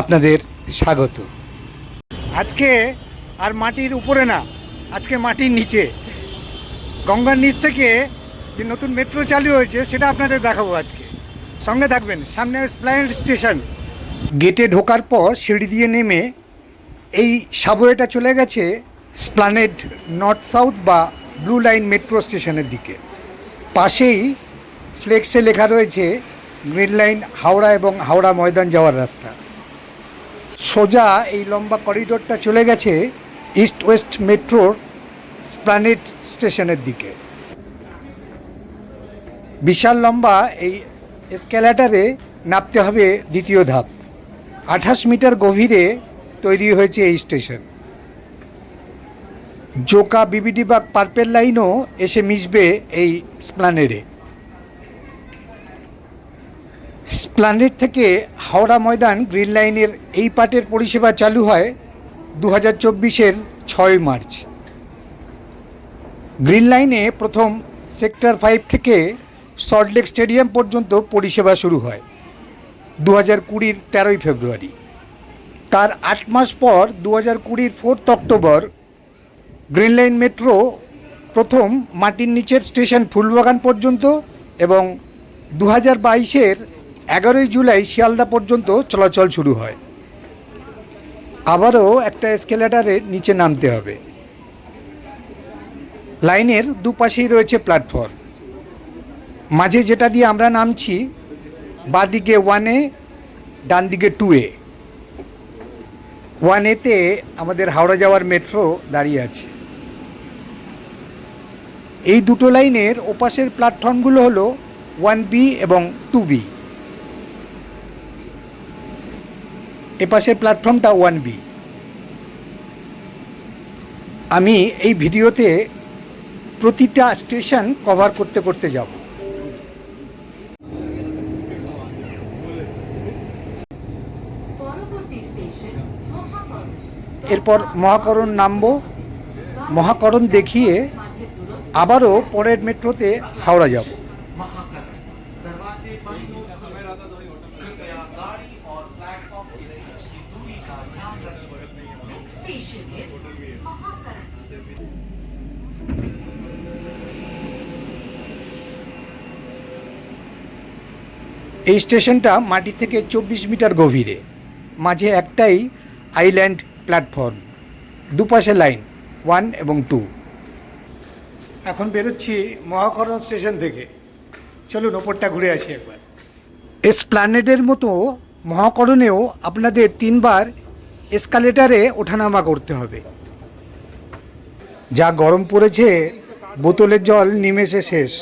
আপনাদের স্বাগত। আজকে আর মাটির উপরে না, আজকে মাটির নিচে। গঙ্গার নিচ থেকে যে নতুন মেট্রো চালু হয়েছে, সেটা আপনাদের দেখাবো আজকে। সঙ্গে থাকবেন, সামনে স্প্ল্যানেড স্টেশন গেটে ঢোকার পর সিঁড়ি দিয়ে নেমে এই সাবওয়েটা চলে গেছে স্প্লানেড নর্থ সাউথ বা ব্লু লাইন মেট্রো স্টেশনের দিকে। পাশেই ফ্লেক্সে লেখা রয়েছে গ্রিন লাইন হাওড়া এবং হাওড়া ময়দান যাওয়ার রাস্তা। সোজা এই লম্বা করিডোরটা চলে গেছে ইস্ট ওয়েস্ট মেট্রোর স্প্লানেড স্টেশনের দিকে। বিশাল লম্বা এই এসক্যালেটারে নামতে হবে দ্বিতীয় ধাপ। আঠাশ মিটার গভীরে তৈরি হয়েছে এই স্টেশন। জোকা বিবিডিবাগ পার্পেল লাইনও এসে মিশবে এই স্প্লানেডে। স্প্লানেড থেকে হাওড়া ময়দান গ্রিন লাইনের এই পার্টের পরিষেবা চালু হয় দু হাজার চব্বিশের ছয় মার্চ। গ্রিন লাইনে প্রথম সেক্টর ফাইভ থেকে সল্টলেক স্টেডিয়াম পর্যন্ত পরিষেবা শুরু হয় দু হাজার কুড়ির তেরোই ফেব্রুয়ারি। তার আট মাস পর দু হাজার কুড়ির fourth October green line metro প্রথম মাটির নিচের স্টেশন ফুলবাগান পর্যন্ত এবং দু হাজার বাইশের এগারোই জুলাই শিয়ালদা পর্যন্ত চলাচল শুরু হয়। আবারও একটা এসকেলেটারের নিচে নামতে হবে। লাইনের দুপাশেই রয়েছে প্ল্যাটফর্ম মাঝে যেটা দিয়ে আমরা নামছি, বাঁদিকে ওয়ানে ডান দিকে টু এ। ওয়ান এতে আমাদের হাওড়া যাওয়ার মেট্রো দাঁড়িয়ে আছে। এই দুটো লাইনের ওপাশের প্ল্যাটফর্মগুলো হলো ওয়ান বি এবং টু বি এপাশের প্ল্যাটফর্মটা ওয়ান বি আমি এই ভিডিওতে প্রতিটা স্টেশন কভার করতে করতে যাব। এরপর মহাকরণ নামবো। মহাকরণ দেখিয়ে আবারও পরের মেট্রোতে হাওড়া যাব। এই স্টেশনটা মাটি থেকে চব্বিশ মিটার গভীরে। মাঝে একটাই আইল্যান্ড প্ল্যাটফর্ম। দুপাশে লাইন, ওয়ান এবং টু। এখন বেরোচ্ছি মহাকরণ স্টেশন থেকে। চলুন, ওপরটা ঘুরে আসি একবার। এসপ্ল্যানেডের মতো মহাকরণেও আপনাদের তিনবার এসকালেটারে ওঠানামা করতে হবে। যা গরম পড়েছে, বোতলের জল নিমেষে শেষ।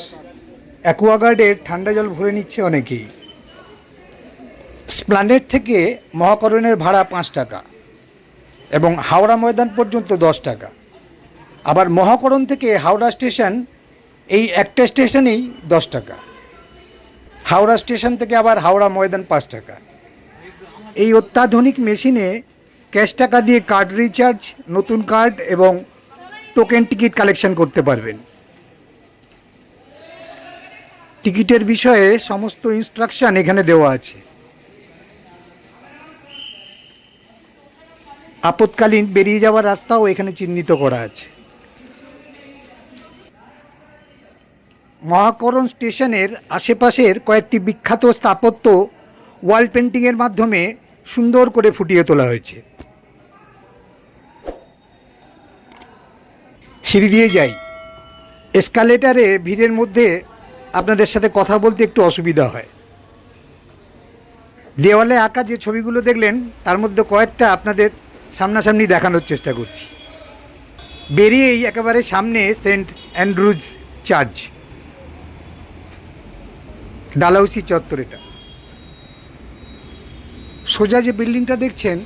অ্যাকোয়াগার্ডের ঠান্ডা জল ভরে নিচ্ছে অনেকেই। স্প্লানেড থেকে মহাকরণের ভাড়া পাঁচ টাকা এবং হাওড়া ময়দান পর্যন্ত দশ টাকা। আবার মহাকরণ থেকে হাওড়া স্টেশন এই একটা স্টেশনেই দশ টাকা। হাওড়া স্টেশন থেকে আবার হাওড়া ময়দান পাঁচ টাকা। এই অত্যাধুনিক মেশিনে ক্যাশ টাকা দিয়ে কার্ড রিচার্জ, নতুন কার্ড এবং টোকেন টিকিট কালেকশন করতে পারবেন। টিকিটের বিষয়ে সমস্ত ইনস্ট্রাকশন এখানে দেওয়া আছে। আপৎকালীন বেরিয়ে যাওয়ার রাস্তাও এখানে চিহ্নিত করা আছে। মহাকরণ স্টেশনের আশেপাশের কয়েকটি বিখ্যাত স্থাপত্য ওয়াল পেন্টিংয়ের মাধ্যমে সুন্দর করে ফুটিয়ে তোলা হয়েছে। সিঁড়ি দিয়ে যাই। এসকালেটারে ভিড়ের মধ্যে আপনাদের সাথে কথা বলতে একটু অসুবিধা হয়। দেওয়ালে আঁকা যে ছবিগুলো দেখলেন, তার মধ্যে কয়েকটা আপনাদের সামনাসামনি দেখানোর চেষ্টা করছি। বেরিয়েই একেবারে সামনে সেন্ট অ্যান্ড্রুজ চার্চ। ডালাউসি চত্বর এটা। সোজা যে বিল্ডিংটা দেখছেন,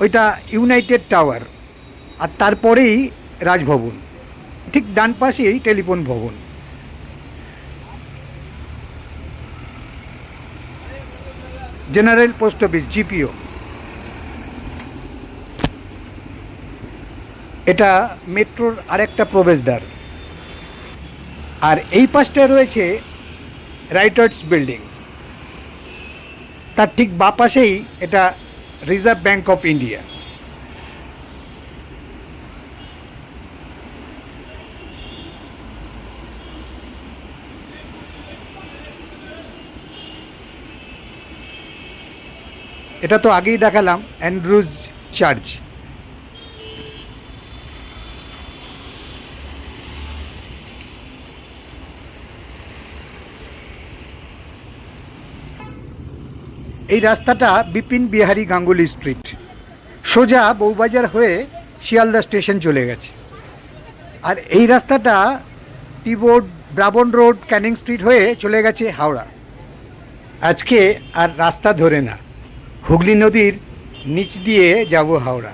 ওইটা ইউনাইটেড টাওয়ার। আর তারপরেই রাজভবন। ঠিক ডান পাশেই টেলিফোন ভবন। General post office, GPO. এটা মেট্রোর আরেকটা প্রবেশদ্বার। আর এই পাশটায় রয়েছে রাইটার্স বিল্ডিং। তার ঠিক বা পাশেই এটা রিজার্ভ ব্যাঙ্ক অফ ইন্ডিয়া। এটা তো আগেই দেখালাম, অ্যান্ড্রুজ চার্চ। এই রাস্তাটা বিপিন বিহারী গাঙ্গুলি স্ট্রিট। সোজা বউবাজার হয়ে শিয়ালদা স্টেশন চলে গেছে। আর এই রাস্তাটা tea board Brabourne road, Canning street হয়ে চলে গেছে হাওড়া। আজকে আর রাস্তা ধরে না। হুগলি নদীর নিচ দিয়ে যাব হাওড়া।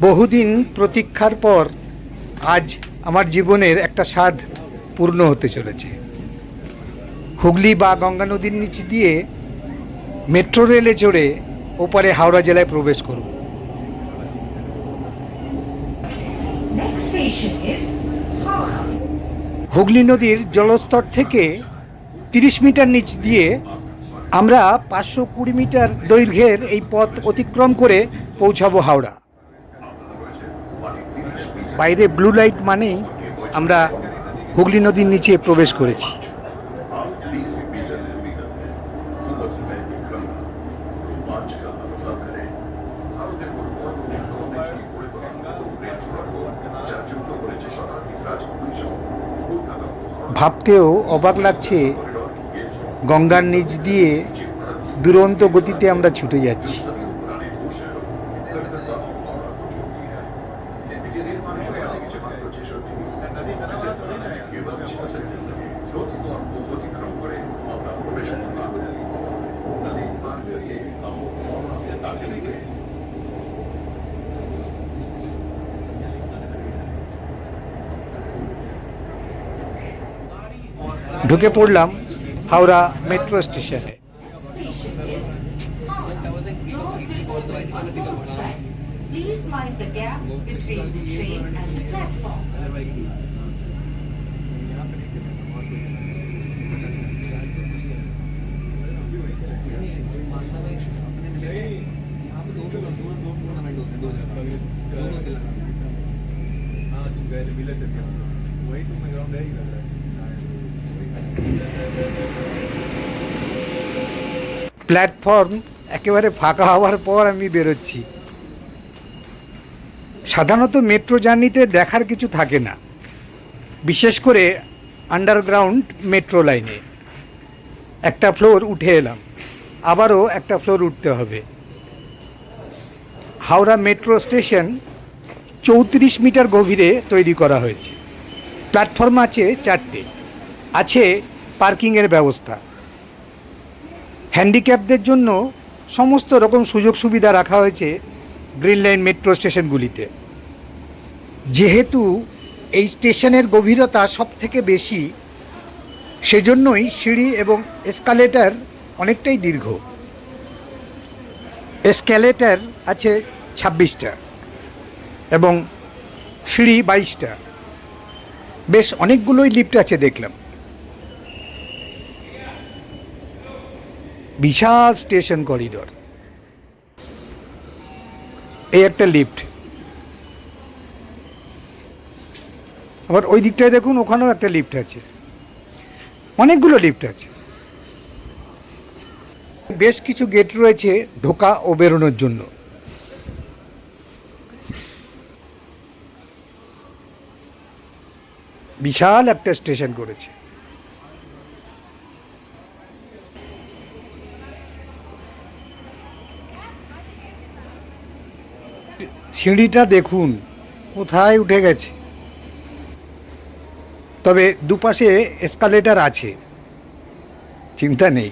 বহুদিন প্রতীক্ষার পর আজ আমার জীবনের একটা স্বাদ পূর্ণ হতে চলেছে। হুগলি বা গঙ্গা নদীর নিচ দিয়ে মেট্রো রেলে চড়ে ওপারে হাওড়া জেলায় প্রবেশ করব. হুগলি নদীর জলস্তর থেকে তিরিশ মিটার নিচ দিয়ে আমরা পাঁচশো কুড়ি মিটার দৈর্ঘ্যের এই পথ অতিক্রম করে পৌঁছাবো হাওড়া। বাইরে ব্লু লাইট মানেই আমরা হুগলি নদীর নিচে প্রবেশ করেছি। ভাবতেও অবাক লাগছে গঙ্গার নিচ দিয়ে দুরন্ত গতিতে আমরা ছুটে যাচ্ছি। ঢুকে পড়লাম হাওড়া মেট্রো স্টেশনে Station is Howrah. Doors will open on both sides. Please mind platform একেবারে ফাঁকা হওয়ার পর আমি বেরোচ্ছি। সাধারণত মেট্রো জার্নিতে দেখার কিছু থাকে না। বিশেষ করে আন্ডারগ্রাউন্ড মেট্রো লাইনে। একটা ফ্লোর উঠে এলাম, আবারও একটা ফ্লোর উঠতে হবে। হাওড়া মেট্রো স্টেশন চৌত্রিশ মিটার গভীরে তৈরি করা হয়েছে। প্ল্যাটফর্ম আছে চারটে। আছে পার্কিংয়ের ব্যবস্থা। হ্যান্ডিক্যাপদের জন্য সমস্ত রকম সুযোগ সুবিধা রাখা হয়েছে গ্রিন লাইন মেট্রো স্টেশনগুলিতে। যেহেতু এই স্টেশনের গভীরতা সব থেকে বেশি, সেজন্যই সিঁড়ি এবং এসকালেটার অনেকটাই দীর্ঘ। এসক্যালেটার আছে ছাব্বিশটা এবং সিঁড়ি বাইশটা। বেশ অনেকগুলোই লিফট আছে দেখলাম। বিশাল স্টেশন করিডোর। এই একটা লিফট। আবার ওই দিকটায় দেখুন, ওখানেও একটা লিফট আছে। অনেকগুলো লিফট আছে। বেশ কিছু গেট রয়েছে ঢোকা ও বেরোনোর জন্য। বিশাল একটা স্টেশন করেছে। সিঁড়িটা দেখুন, কোথায় উঠে গেছে। তবে দুপাশে এসকালেটার আছে, চিন্তা নেই।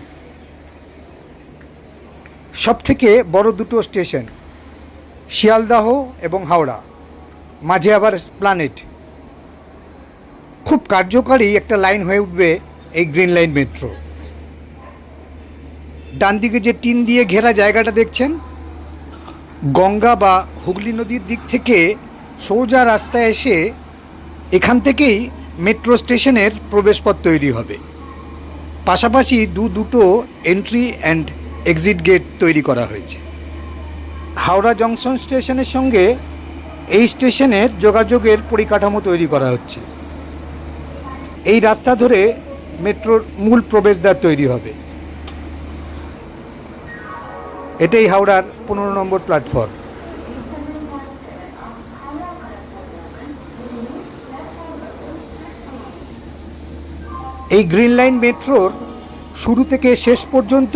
সব থেকে বড় দুটো স্টেশন, শিয়ালদাহ এবং হাওড়া, মাঝে আবার প্ল্যানেট খুব কার্যকারী একটা লাইন হয়ে উঠবে এই গ্রিন লাইন মেট্রো ডান দিকে যে টিন দিয়ে ঘেরা জায়গাটা দেখছেন গঙ্গা বা হুগলি নদীর দিক থেকে সোজা রাস্তায় এসে এখান থেকেই মেট্রো স্টেশনের প্রবেশপথ তৈরি হবে। পাশাপাশি দু দুটো এন্ট্রি অ্যান্ড এক্সিট গেট তৈরি করা হয়েছে। হাওড়া জংশন স্টেশনের সঙ্গে এই স্টেশনের যোগাযোগের পরিকাঠামো তৈরি করা হচ্ছে। এই রাস্তা ধরে মেট্রোর মূল প্রবেশদ্বার তৈরি হবে। এটাই হাওড়ার পনেরো নম্বর প্ল্যাটফর্ম এই গ্রিন লাইন মেট্রোর শুরু থেকে শেষ পর্যন্ত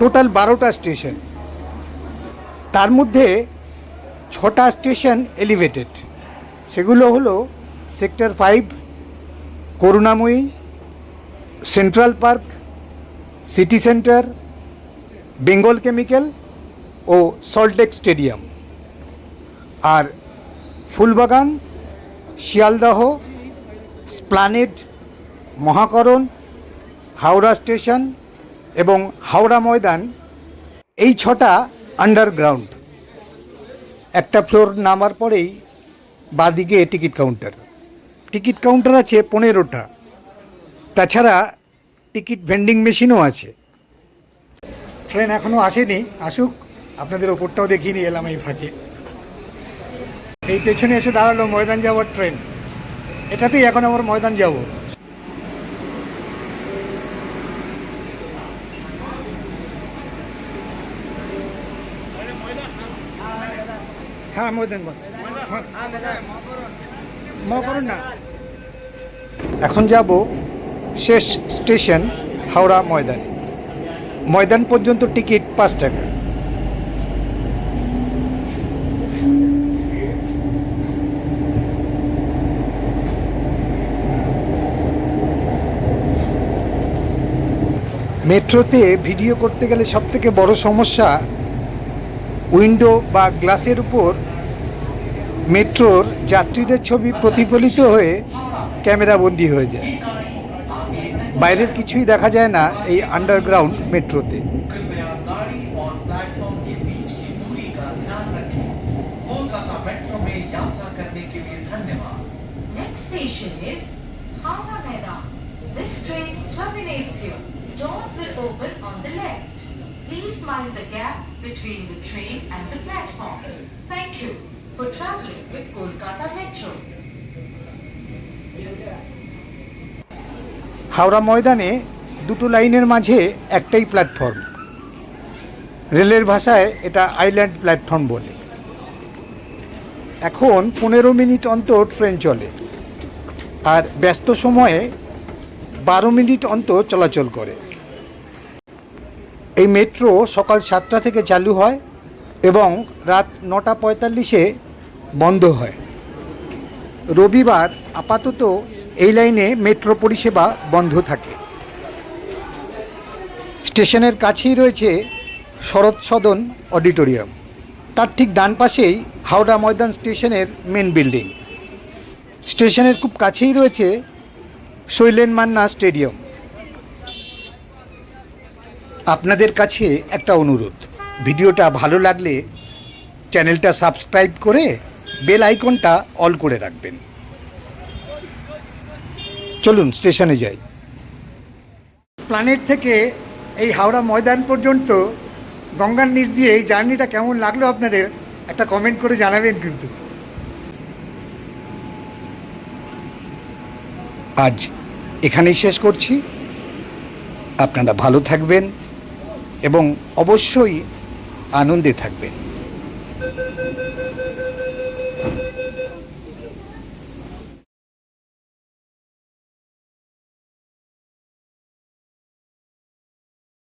টোটাল বারোটা স্টেশন তার মধ্যে ছটা স্টেশন এলিভেটেড সেগুলো হলো sector five Karunamoyee Central Park City Centre Bengal chemical ও সল্টলেক স্টেডিয়াম। আর ফুলবাগান, শিয়ালদহ, স্প্লানেড, মহাকরণ, হাওড়া স্টেশন এবং হাওড়া ময়দান এই ছটা আন্ডারগ্রাউন্ড। একটা ফ্লোর নামার পরেই বাদিকে টিকিট কাউন্টার। টিকিট কাউন্টার আছে পনেরোটা। তাছাড়া টিকিট ভেন্ডিং মেশিনও আছে। ট্রেন এখনও আসেনি, আসুক, আপনাদের ওপরটাও দেখিয়ে নিয়ে এলাম এই ফাঁকে। এই পেছনে এসে দাঁড়াল ময়দান যাওয়ার ট্রেন। এটাতেই এখন আমার ময়দান যাব। হ্যাঁ ময়দান করুন না। এখন যাব শেষ স্টেশন, হাওড়া ময়দান। ময়দান পর্যন্ত টিকিট পাঁচ টাকা। মেট্রোতে ভিডিও করতে গেলে সবথেকে বড় সমস্যা উইন্ডো বা গ্লাসের উপর মেট্রোর যাত্রীদের ছবি প্রতিফলিত হয়ে ক্যামেরা বন্দি হয়ে যায়। বাইরের কিছুই দেখা যায় না এই আন্ডারগ্রাউন্ড মেট্রোতে Please mind the gap between the train and the platform. Thank you for traveling with Kolkata Metro. Howrah ময়দানে দুটো লাইনের মাঝে একটাই প্ল্যাটফর্ম। রেলের ভাষায় এটা আইল্যান্ড প্ল্যাটফর্ম বলে। এখন পনেরো মিনিট অন্তর ট্রেন চলে। আর ব্যস্ত সময়ে বারো মিনিট অন্তর চলাচল করে। এই মেট্রো সকাল সাতটা থেকে চালু হয় এবং রাত নটা পঁয়তাল্লিশে বন্ধ হয়। রবিবার আপাতত এই লাইনে মেট্রো পরিষেবা বন্ধ থাকে। স্টেশনের কাছেই রয়েছে শরৎ সদন অডিটোরিয়াম। তার ঠিক ডান পাশেই হাওড়া ময়দান স্টেশনের মেন বিল্ডিং। স্টেশনের খুব কাছেই রয়েছে শৈলেন মান্না স্টেডিয়াম। আপনাদের কাছে একটা অনুরোধ, ভিডিওটা ভালো লাগলে চ্যানেলটা সাবস্ক্রাইব করে বেল আইকনটা অল করে রাখবেন। চলুন স্টেশনে যাই। প্ল্যানেট থেকে এই হাওড়া ময়দান পর্যন্ত গঙ্গার নিচ দিয়ে এই জার্নিটা কেমন লাগল আপনাদের একটা কমেন্ট করে জানাবেন কিন্তু। আজ এখানেই শেষ করছি। আপনারা ভালো থাকবেন এবং অবশ্যই আনন্দে থাকবেন।